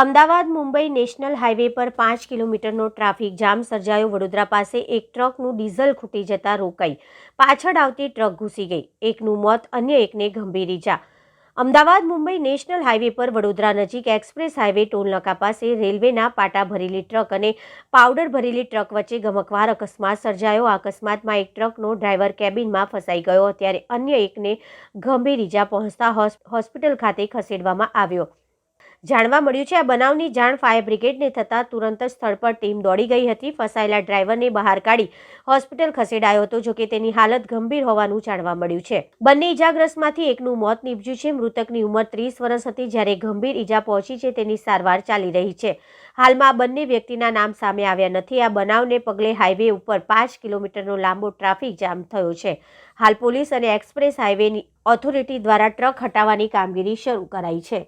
Ahmedabad Mumbai national highway પર પાંચ કિલોમીટરનો ટ્રાફિક જામ સર્જાયો. વડોદરા પાસે એક ટ્રકનું ડીઝલ ખૂટી જતા રોકાઈ. પાછળ આવતી ટ્રક ઘૂસી ગઈ. એકનું મોત, અન્ય એકને ગંભીર ઈજા. અમદાવાદ મુંબઈ નેશનલ હાઈવે પર વડોદરા નજીક એક્સપ્રેસ હાઈવે ટોલનાકા પાસે રેલવેના પાટા ભરેલી ટ્રક અને પાવડર ભરેલી ટ્રક વચ્ચે ગમકવાર અકસ્માત સર્જાયો. આ અકસ્માતમાં એક ટ્રકનો ડ્રાઈવર કેબિનમાં ફસાઈ ગયો. ત્યારે અન્ય એકને ગંભીર ઈજા પહોંચતા હોસ્પિટલ ખાતે ખસેડવામાં આવ્યો. જાણવા મળ્યું છે, આ બનાવની જાણ ફાયર બ્રિગેડને થતાં તુરંત જ સ્થળ પર ટીમ દોડી ગઈ હતી. ફસાયેલા ડ્રાઈવરને બહાર કાઢી હોસ્પિટલ ખસેડાયો હતો જોકે તેની હાલત ગંભીર હોવાનું જાણવા મળ્યું છે. બંને ઈજાગ્રસ્તમાંથી એકનું મોત નીપજ્યું છે. મૃતકની ઉંમર ત્રીસ વર્ષ હતી, જ્યારે ગંભીર ઈજા પહોંચી છે, તેની સારવાર ચાલી રહી છે. હાલમાં આ બંને વ્યક્તિના નામ સામે આવ્યા નથી. આ બનાવને પગલે હાઈવે ઉપર પાંચ કિલોમીટરનો લાંબો ટ્રાફિક જામ થયો છે. હાલ પોલીસ અને એક્સપ્રેસ હાઈવેની ઓથોરિટી દ્વારા ટ્રક હટાવવાની કામગીરી શરૂ કરાઈ છે.